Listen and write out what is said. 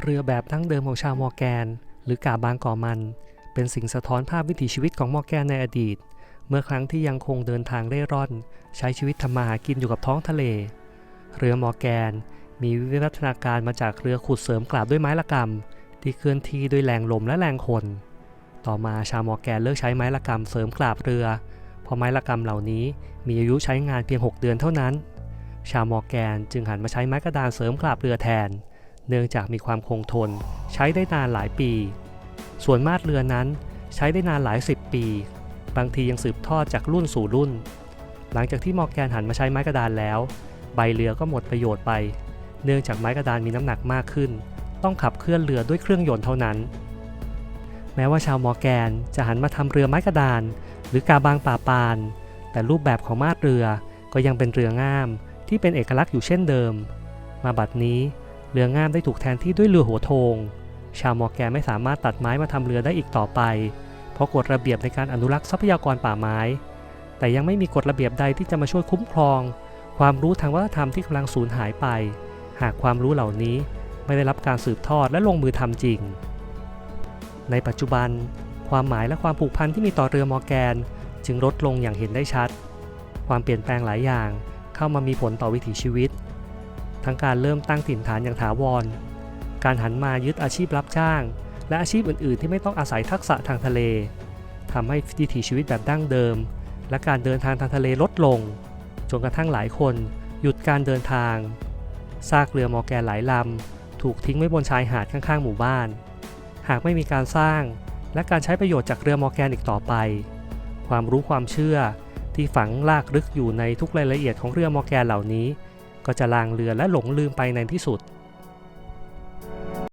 เรือแบบดั้งเดิมของชาวมอร์แกน หรือกาบางก่อมัน เป็นสิ่งสะท้อนภาพวิถีชีวิตของมอร์แกนในอดีต เมื่อครั้งที่ยังคงเดินทางเร่ร่อน ใช้ชีวิตทำมาหากินอยู่กับท้องทะเล เรือมอร์แกน มีวิวัฒนาการมาจากเรือขุดเสริมกลับด้วยไม้ละกำที่เคลื่อนที่ด้วยแรงลมและแรงคน ต่อมาชาวมอร์แกนเลิกใช้ไม้ละกำเสริมกลับเรือเพราะไม้ละกำเหล่านี้มีอายุใช้งานเพียง 6 เดือนเท่านั้น ชาวมอร์แกนจึงหันมาใช้ไม้กระดานเสริมกลับเรือแทน เนื่องจากมีความคงทน ใช้ได้นานหลายปี ส่วนมาดเรือนั้นใช้ได้นานหลายสิบปี บางทียังสืบทอดจากรุ่นสู่รุ่น หลังจากที่มอร์แกนหันมาใช้ไม้กระดานแล้ว ใบเรือก็หมดประโยชน์ไป เนื่องจากไม้กระดานมีน้ำหนักมากขึ้น ต้องขับเคลื่อนเรือด้วยเครื่องยนต์เท่านั้น แม้ว่าชาวมอร์แกนจะหันมาทำเรือไม้กระดาน หรือกาบางป่าปาน แต่รูปแบบของมาดเรือก็ยังเป็นเรือง่ามที่เป็นเอกลักษณ์อยู่เช่นเดิม มาบัดนี้ เรือง่ามได้ถูกแทนที่ด้วยเรือหัวโทง ชาวมอร์แกนไม่สามารถตัดไม้มาทำเรือได้อีกต่อไป เพราะกฎระเบียบในการอนุรักษ์ทรัพยากรป่าไม้ แต่ยังไม่มีกฎระเบียบใดที่จะมาช่วยคุ้มครอง ความรู้ทางวัฒนธรรมที่กำลังสูญหายไป หากความรู้เหล่านี้ไม่ได้รับการสืบทอดและลงมือทำจริง ในปัจจุบัน ความหมายและความผูกพันที่มีต่อเรือมอร์แกน จึงลดลงอย่างเห็นได้ชัด ความเปลี่ยนแปลงหลายอย่างเข้ามามีผลต่อวิถีชีวิต ทั้งการเริ่มตั้งถิ่นฐานอย่างถาวร การหันมายึดอาชีพรับจ้าง และอาชีพอื่น ๆ ที่ไม่ต้องอาศัยทักษะทางทะเลทำให้วิถีชีวิตแบบดั้งเดิม และการเดินทางทางทะเลลดลง จนกระทั่งหลายคน หยุดการเดินทาง ซากเรือมอแกนหลายลำถูกทิ้งไว้บนชายหาดข้าง ๆ หมู่บ้าน หากไม่มีการสร้าง และการใช้ประโยชน์จากเรือมอแกนอีกต่อไป ความรู้ความเชื่อที่ฝังลากลึกอยู่ในทุกรายละเอียดของเรือมอแกนเหล่านี้ ก็จะลางเรือและหลงลืมไปในที่สุด